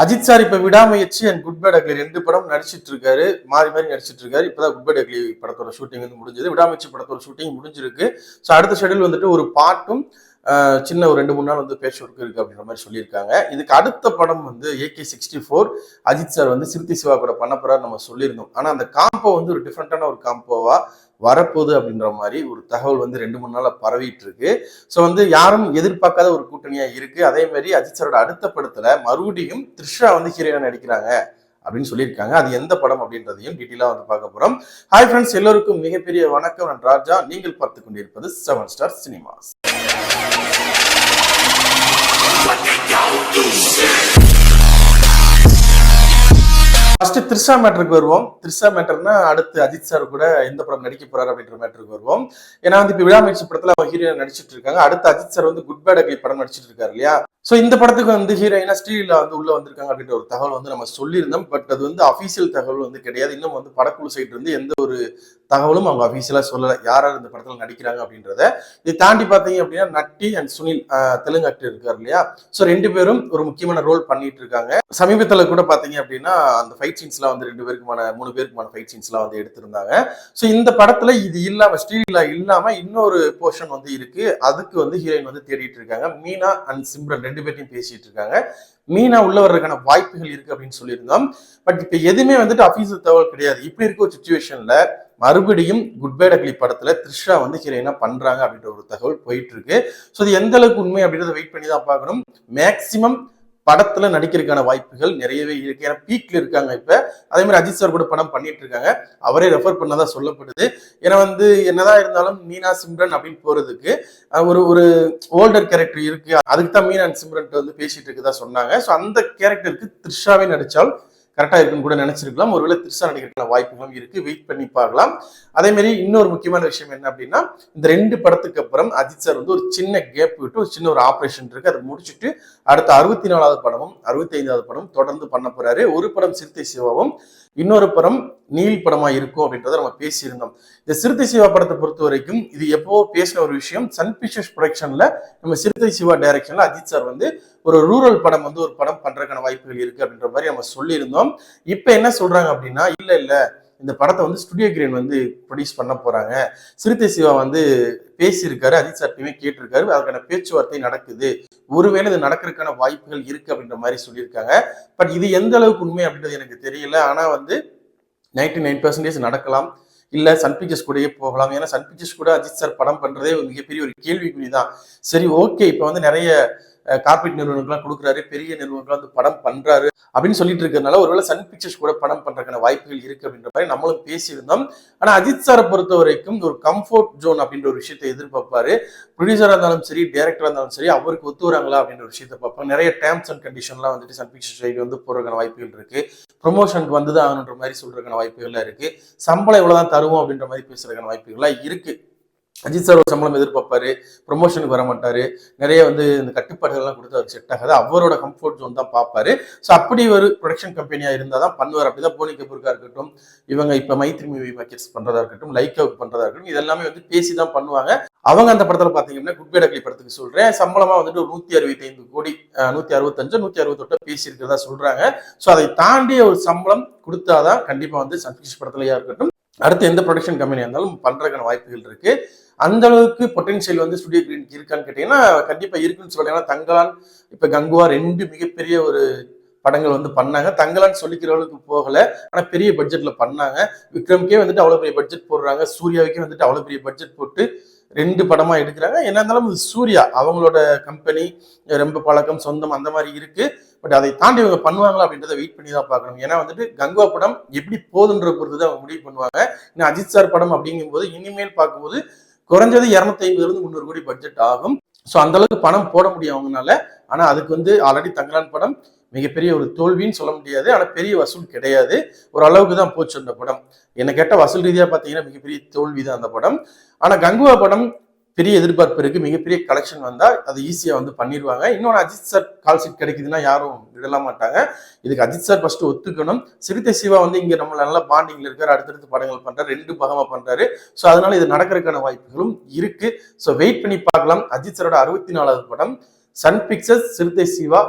Ajith sir இப்ப விடாமுயற்சி and good bad ugly ரெண்டு படம் நடிச்சிட்டு இருக்காரு. மாறி மாறி நடிச்சிட்டு இருக்காரு. இப்பதான் குட் பேட் அக்லி படத்தோட ஷூட்டிங் வந்து முடிஞ்சது. விடாமுயற்சி படத்தோட ஷூட்டிங் முடிஞ்சிருக்கு. ஸோ அடுத்த ஷெடியூல் வந்துட்டு ஒரு பாட்டும் சின்ன ஒரு ரெண்டு மூணு நாள் வந்து பேச்சு ஒர்க் இருக்கு அப்படின்ற மாதிரி சொல்லியிருக்காங்க. இதுக்கு அடுத்த படம் வந்து AK sixty four Ajith sir வந்து சிறுத்தை சிவா கூட பண்ண போறாரு நம்ம சொல்லியிருந்தோம். ஆனா அந்த காம்போ வந்து ஒரு டிஃப்ரெண்டான ஒரு காம்போவா வரப்போகுது அப்படின்ற மாதிரி ஒரு தகவல் வந்து ரெண்டு மூணு நாளாக பரவிட்டு இருக்கு ஸோ வந்து யாரும் எதிர்பார்க்காத ஒரு கூட்டணியாக இருக்கு. அதே மாதிரி அஜித் சரோட அடுத்த படத்தில் மறுபடியும் த்ரிஷா வந்து ஹீரோயினா நடிக்கிறாங்க அப்படின்னு சொல்லியிருக்காங்க. அது எந்த படம் அப்படின்றதையும் டீட்டெயிலாக வந்து பார்க்க போகிறோம் ஹாய் ஃப்ரெண்ட்ஸ் எல்லோருக்கும் மிகப்பெரிய வணக்கம். நான் ராஜா. நீங்கள் பார்த்து கொண்டிருப்பது seven star cinemas first Trisha மேட்டருக்கு வருவோம். த்ரிஷா மேட்டர்னா அடுத்து அஜித் சார் கூட எந்த படம் நடிக்க போறாரு அப்படின்ற மேட்டருக்கு வருவோம். ஏன்னா வந்து இப்போ விழாமுயற்சி படத்துல அவங்க ஹீரோயின் நடிச்சிட்டு இருக்காங்க. அடுத்து அஜித் சார் வந்து குட் பேட் அக்லி படம் நடிச்சிட்டு இருக்காரு இல்லையா? ஸோ இந்த படத்துக்கு வந்து ஹீரோயினா ஸ்ரீலீலா வந்து உள்ள வந்திருக்காங்க அப்படின்ற ஒரு தகவல் வந்து நம்ம சொல்லியிருந்தோம். பட் அது வந்து அஃபீஷியல் தகவல் வந்து கிடையாது. இன்னும் வந்து படக்குழு சைட் இருந்து எந்த ஒரு தகவலும் அவங்க அஃபீஷியலாக சொல்லலை. யார் யார் இந்த படத்தில் நடிக்கிறாங்க அப்படின்றத இதை தாண்டி பார்த்தீங்க அப்படின்னா நட்டி அண்ட் சுனில் தெலுங்கு ஆக்டர் இருக்கார் இல்லையா? ஸோ ரெண்டு பேரும் ஒரு முக்கியமான ரோல் பண்ணிட்டு இருக்காங்க. சமீபத்தில் கூட பார்த்தீங்க அப்படின்னா அந்த ஃபைட் சீன்ஸ்லாம் வந்து ரெண்டு பேருக்குமான மூணு பேருக்குமான ஃபைட் சீன்ஸ்லாம் வந்து எடுத்திருந்தாங்க. ஸோ இந்த படத்துல இது இல்லாம ஸ்ரீலீலா இல்லாமல் இன்னொரு போர்ஷன் வந்து இருக்கு. அதுக்கு வந்து ஹீரோயின் வந்து தேடிட்டு இருக்காங்க. மீனா அண்ட் சிம்ரன் ரெண்டு பேர்ட்டையும் பேசிட்டு இருக்காங்க. மீனா உள்ள வர்றதுக்கான வாய்ப்புகள் இருக்கு அப்படின்னு சொல்லியிருந்தோம். பட் இப்போ எதுவுமே வந்துட்டு அஃபீஷியல் தகவல் கிடையாது. இப்படி இருக்க ஒரு சுச்சுவேஷன்ல மறுபடியும் குட் பை டக்லி படத்துல த்ரிஷா வந்து ஹீரோயினா பண்றாங்க அப்படின்ற ஒரு தகவல் போயிட்டு இருக்கு. ஸோ இது எந்த அளவுக்கு உண்மை அப்படின்றத வெயிட் பண்ணி தான் பார்க்கணும். மேக்சிமம் படத்துல நடிக்கிறதுக்கான வாய்ப்புகள் நிறையவே இருக்கு. ஏன்னா பீக்ல இருக்காங்க இப்ப. அதே மாதிரி அஜித் சார் கூட படம் பண்ணிட்டு இருக்காங்க. அவரே ரெஃபர் பண்ணதான் சொல்லப்படுது. ஏன்னா வந்து என்னதான் இருந்தாலும் மீனா சிம்ரன் அப்படின்னு போறதுக்கு ஒரு ஒரு ஓல்டர் கேரக்டர் இருக்கு. அதுக்கு தான் மீனா சிம்ரன் வந்து பேசிட்டு இருக்குதா சொன்னாங்க. ஸோ அந்த கேரக்டருக்கு த்ரிஷாவே நடிச்சால் கரெக்டாக இருக்குன்னு கூட நினைச்சிருக்கலாம். ஒருவேளை திருசா நடிக்கிறதுக்கான வாய்ப்புகளும் இருக்குது வெயிட் பண்ணி பார்க்கலாம். அதே மாதிரி இன்னொரு முக்கியமான விஷயம் என்ன அப்படின்னா இந்த ரெண்டு படத்துக்கு அப்புறம் அஜித் சார் வந்து ஒரு சின்ன கேப் விட்டு ஒரு சின்ன ஒரு ஆப்ரேஷன் இருக்கு. அதை முடிச்சுட்டு அடுத்த அறுபத்தி நாலாவது படமும் அறுபத்தி ஐந்தாவது படம் தொடர்ந்து பண்ண போறாரு. ஒரு படம் சிறுத்தை சிவாவும் இன்னொரு படம் நீல் படமா இருக்கும் அப்படின்றத நம்ம பேசியிருந்தோம். இந்த சிறுத்தை சிவா படத்தை பொறுத்த வரைக்கும் இது எப்போ பேசின ஒரு விஷயம். சன் பிக்சர்ஸ் ப்ரொடக்ஷன்ல நம்ம சிறுத்தை சிவா டைரக்ஷன்ல அஜித் சார் வந்து ஒரு ரூரல் படம் வந்து ஒரு படம் பண்றதுக்கான வாய்ப்புகள் இருக்கு அப்படின்ற மாதிரி நம்ம சொல்லியிருந்தோம். இப்போ என்ன சொல்றாங்க அப்படின்னா இல்ல இல்ல இந்த படத்தை வந்து ஸ்டுடியோ கிரீன் வந்து ப்ரொடியூஸ் பண்ண போறாங்க. சிறுத்தை சிவா வந்து பேசியிருக்காரு அஜித் சார்ட்டையுமே கேட்டிருக்காரு அதுக்கான பேச்சுவார்த்தை நடக்குது. ஒருவேளை இது நடக்கிறதுக்கான வாய்ப்புகள் இருக்கு அப்படின்ற மாதிரி சொல்லியிருக்காங்க. பட் இது எந்த அளவுக்கு உண்மை அப்படின்றது எனக்கு தெரியல. ஆனா வந்து நைன்டி நைன் பர்சன்டேஜ் நடக்கலாம். இல்ல சன் பிக்சர்ஸ் கூடயே போகலாம். ஏன்னா சன் பிக்சர்ஸ் கூட அஜித் சார் படம் பண்றதே மிகப்பெரிய ஒரு கேள்விக்குறி தான். சரி ஓகே இப்போ வந்து நிறைய கார்பரேட் நிறுவனங்கள்லாம் கொடுக்குறாரு பெரிய நிறுவனங்கள்லாம் வந்து படம் பண்றாரு அப்படின்னு சொல்லிட்டு இருக்கிறதுனால ஒருவேளை சன் பிக்சர்ஸ் கூட படம் பண்றதுக்கான வாய்ப்புகள் இருக்கு அப்படின்ற மாதிரி நம்மளும் பேசியிருந்தோம். ஆனா அஜித் சாரை பொறுத்த வரைக்கும் ஒரு கம்ஃபர்ட் ஜோன் அப்படின்ற ஒரு விஷயத்தை எதிர்பார்ப்பாரு. ப்ரொடியூசரா இருந்தாலும் சரி டேரக்டரா இருந்தாலும் சரி அவருக்கு ஒத்து வராங்களா அப்படின்ற ஒரு விஷயத்தை பார்ப்பாங்க. நிறைய டேர்ம்ஸ் அண்ட் கண்டிஷன்லாம் வந்துட்டு சன் பிக்சர் சைடு வந்து போறதுக்கான வாய்ப்புகள் இருக்கு. ப்ரொமோஷனுக்கு வந்துதான் ஆகணுன்ற மாதிரி சொல்றதுக்கான வாய்ப்புகள்லாம் இருக்கு. சம்பளம் எவ்வளவுதான் தருவோம் அப்படின்ற மாதிரி பேசுறதுக்கான வாய்ப்புகள்லாம் இருக்கு. அஜித் சார் ஒரு சம்பளம் எதிர்பார்ப்பாரு ப்ரொமோஷனுக்கு வர மாட்டாரு. நிறைய வந்து இந்த கட்டுப்பாடுகள்லாம் கொடுத்து அவர் செட் ஆகாது. அவரோட கம்ஃபர்ட் ஜோன் தான் பார்ப்பாரு. ஸோ அப்படி ஒரு ப்ரொடக்ஷன் கம்பெனியா இருந்தால் தான் பண்ணுவார். அப்படிதான் போனி கபூருக்கா இருக்கட்டும் இவங்க இப்போ மைத்ரி மூவி மேக்கர்ஸ் பண்றதா இருக்கட்டும் லைக்காவுக்கு பண்றதா இருக்கட்டும் இதெல்லாமே வந்து பேசி தான் பண்ணுவாங்க. அவங்க அந்த படத்துல பாத்தீங்கன்னா குட் பை படத்துக்கு சொல்றேன். சம்பளமா வந்துட்டு ஒரு நூத்தி அறுபத்தி ஐந்து கோடி நூற்றி நூத்தி அறுபத்தஞ்சு நூத்தி அறுபத்தொட்டு பேசி இருக்கிறதா சொல்றாங்க. ஸோ அதை தாண்டிய ஒரு சம்பளம் கொடுத்தாதான் கண்டிப்பா வந்து சன்ஃபிஷ் படத்துலயா இருக்கட்டும் அடுத்து எந்த ப்ரொடக்ஷன் கம்பெனியாக இருந்தாலும் பண்ணுறதுக்கான வாய்ப்புகள் இருக்குது அந்த அளவுக்கு பொட்டன்ஷியல் வந்து ஸ்டுடியோ கிரீனுக்கு இருக்கான்னு கேட்டீங்கன்னா கண்டிப்பா இருக்குன்னு சொல்றேன் ஏன்னா தங்கலான் இப்ப கங்குவா ரெண்டு மிகப்பெரிய ஒரு படங்கள் வந்து பண்ணாங்க. தங்கலான்னு சொல்லிக்கிற அளவுக்கு போகல. ஆனா பெரிய பட்ஜெட்ல பண்ணாங்க. விக்ரம்கே வந்துட்டு அவ்வளவு பெரிய பட்ஜெட் போடுறாங்க. சூர்யாவுக்கே வந்துட்டு அவ்வளவு பெரிய பட்ஜெட் போட்டு ரெண்டு படமா எடுக்கிறாங்க. என்ன இருந்தாலும் சூர்யா அவங்களோட கம்பெனி ரொம்ப பழக்கம் சொந்தம் அந்த மாதிரி இருக்கு. பட் அதை தாண்டி இவங்க பண்ணுவாங்களா அப்படின்றத வெயிட் பண்ணி தான் பார்க்கணும். ஏன்னா வந்துட்டு கங்குவா படம் எப்படி போதுன்ற பொறுத்து தான் அவங்க முடிவு பண்ணுவாங்க. இன்னும் அஜித் சார் படம் அப்படிங்கும்போது இனிமேல் பார்க்கும்போது குறைஞ்சது இரநூத்தி ஐம்பதுல இருந்து முந்நூறு கோடி பட்ஜெட் ஆகும். ஸோ அந்த அளவுக்கு பணம் போட முடியும் அவங்கனால ஆனா அதுக்கு வந்து ஆல்ரெடி தங்கலான் படம் மிகப்பெரிய ஒரு தோல்வின்னு சொல்ல முடியாது. ஆனா பெரிய வசூல் கிடையாது. ஒரு அளவுக்கு தான் போச்சு அந்த படம். என்ன கேட்ட வசூல் ரீதியா பாத்தீங்கன்னா மிகப்பெரிய தோல்வி தான் அந்த படம். ஆனா கங்குவா படம் பெரிய எதிர்பார்ப்பு இருக்குது மிகப்பெரிய கலெக்ஷன் வந்தால் அது ஈஸியாக வந்து பண்ணிடுவாங்க இன்னொன்று அஜித் சார் கால் சீட் கிடைக்குதுன்னா யாரும் விடல மாட்டாங்க. இதுக்கு அஜித் சார் ஃபஸ்ட்டு ஒத்துக்கணும். சிறுத்தை சிவா வந்து இங்கே நம்மள நல்ல பாண்டிங்கில் இருக்கார். அடுத்தடுத்து படங்கள் பண்ணுறாரு ரெண்டு பகமாக பண்ணுறாரு ஸோ அதனால் இது நடக்கிறதுக்கான வாய்ப்புகளும் இருக்குது ஸோ வெயிட் பண்ணி பார்க்கலாம். அஜித் சாரோட அறுபத்தி நாலாவது படம். சன் பிக்சர்ஸ் சிறுத்தை சிவா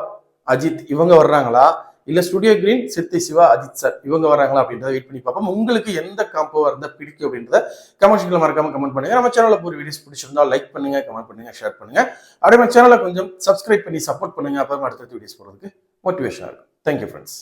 அஜித் இவங்க வர்றாங்களா? இல்லை ஸ்டுடியோ கிரீன் சித்தி சிவா அஜித் சார் இவங்க வராங்களா அப்படின்றத வெயிட் பண்ணி பார்ப்போம். உங்களுக்கு எந்த காம்போவாக இருந்தால் பிடிக்கும் அப்படின்றத கமெண்ட்ஸ்களை மறக்காம கமெண்ட் பண்ணுங்க. நம்ம சேனலில் ஒரு வீடியோஸ் பிடிச்சிருந்தா லைக் பண்ணுங்க கமெண்ட் பண்ணுங்க ஷேர் பண்ணுங்க. அப்படியே நம்ம சேனலை கொஞ்சம் சப்ஸ்கிரைப் பண்ணி சப்போர்ட் பண்ணுங்க. அப்போ அடுத்த வீடியோஸ் போகிறதுக்கு மோட்டிவேஷனாக இருக்கும். Thank you friends